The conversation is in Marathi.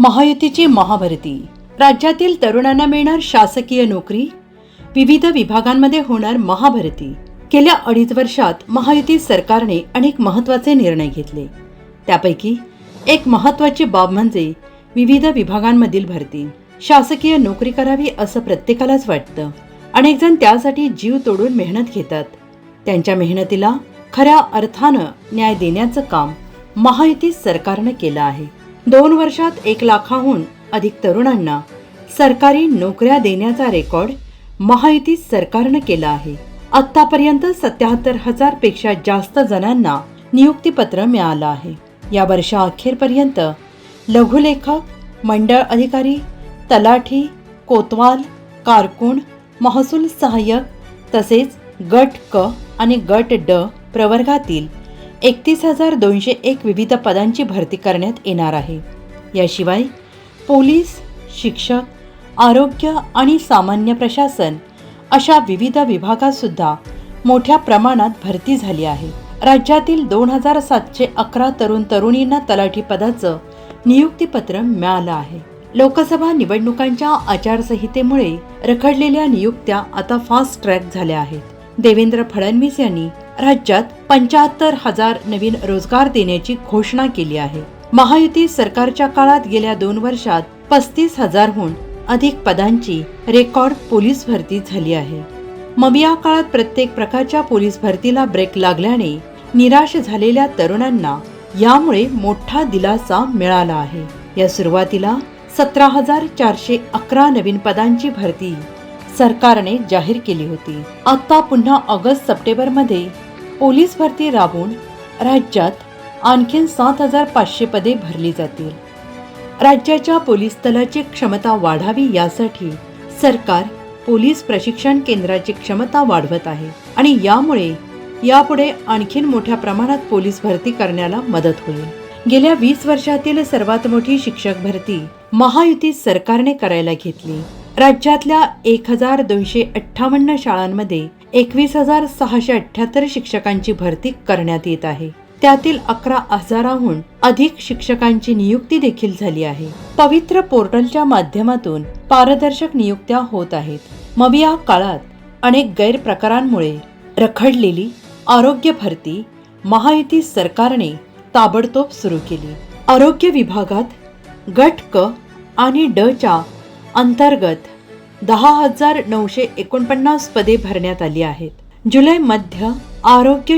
महायुतीची महाभरती. राज्यातील तरुणांना मिळणार शासकीय नोकरी. विविध विभागांमध्ये होणार महाभरती. गेल्या अडीच वर्षात महायुती सरकारने अनेक महत्त्वाचे निर्णय घेतले. त्यापैकी एक महत्त्वाची बाब म्हणजे विविध विभागांमधील भरती. शासकीय नोकरी करावी असं प्रत्येकालाच वाटतं. अनेक जण त्यासाठी जीव तोडून मेहनत घेतात. त्यांच्या मेहनतीला खऱ्या अर्थानं न्याय देण्याचं काम महायुती सरकारनं केलं आहे. दोन वर्षात एक लाखाहून अधिक तरुणांना सरकारी नोकऱ्या देण्याचा रेकॉर्ड महायुती सरकारनं केला आहे. आतापर्यंत सत्याहत्तर हजारपेक्षा जास्त जणांना नियुक्तीपत्र मिळालं आहे. या वर्षा अखेरपर्यंत लघुलेखक मंडळ अधिकारी तलाठी कोतवाल कारकून महसूल सहाय्यक तसेच गट क आणि गट ड प्रवर्गातील एकतीस हजार दोनशे एक विविध पदांची भरती करण्यात येणार आहे. याशिवाय पोलीस शिक्षक आरोग्य आणि सामान्य प्रशासन अशा विविध विभागातसुद्धा मोठ्या प्रमाणात भरती झाली आहे. राज्यातील दोन हजार सातशे अकरा तरुण तरुणींना तलाठी पदाचं नियुक्तीपत्र मिळालं आहे. लोकसभा निवडणुकांच्या आचारसंहितेमुळे रखडलेल्या नियुक्त्या आता फास्ट ट्रॅक झाल्या आहेत. देवेंद्र फडणवीस यांनी राज्यात पंच्याहत्तर हजार नवीन रोजगार देण्याची घोषणा केली आहे. महायुती सरकारच्या काळात गेल्या दोन वर्षात पस्तीस हजारहून अधिक पदांची रेकॉर्ड पोलीस भरती झाली आहे. मग या काळात प्रत्येक प्रकारच्या पोलीस भरतीला ब्रेक लागल्याने निराश झालेल्या तरुणांना यामुळे मोठा दिलासा मिळाला आहे. या सुरुवातीला सतरा हजार चारशे अकरा नवीन पदांची भरती सरकारने जाहीर केली होती. आता पुन्हा ऑगस्ट सप्टेंबरमध्ये पोलीस भरती राबवून राज्यात आणखीन सात हजार पाचशे पदे भरली जातील. राज्याच्या पोलीस दलाची क्षमता वाढावी यासाठी सरकार पोलीस प्रशिक्षण केंद्राची क्षमता वाढवत आहे आणि यामुळे यापुढे आणखीन मोठ्या प्रमाणात पोलीस भरती करण्याला मदत होईल. गेल्या वीस वर्षातील सर्वात मोठी शिक्षक भरती महायुती सरकारने करायला घेतली. राज्यातल्या एक हजार दोनशे अठ्ठावन्न शाळांमध्ये एकवीस हजार सहाशे अठ्ठ्याहत्तर शिक्षकांची भरती करण्यात येत आहे. त्यातील अकरा हजाराहून अधिक शिक्षकांची नियुक्ती देखील झाली आहे. पवित्र पोर्टलच्या माध्यमातून पारदर्शक नियुक्त्या होत आहेत. मग या काळात अनेक गैरप्रकारांमुळे रखडलेली आरोग्य भरती महायुती सरकारने ताबडतोब सुरू केली. आरोग्य विभागात गट क आणि ड च्या अंतर्गत दहा हजार नऊशे एकोणपन्नास पदे भरण्यात आली आहेत. जुलै मध्य आरोग्य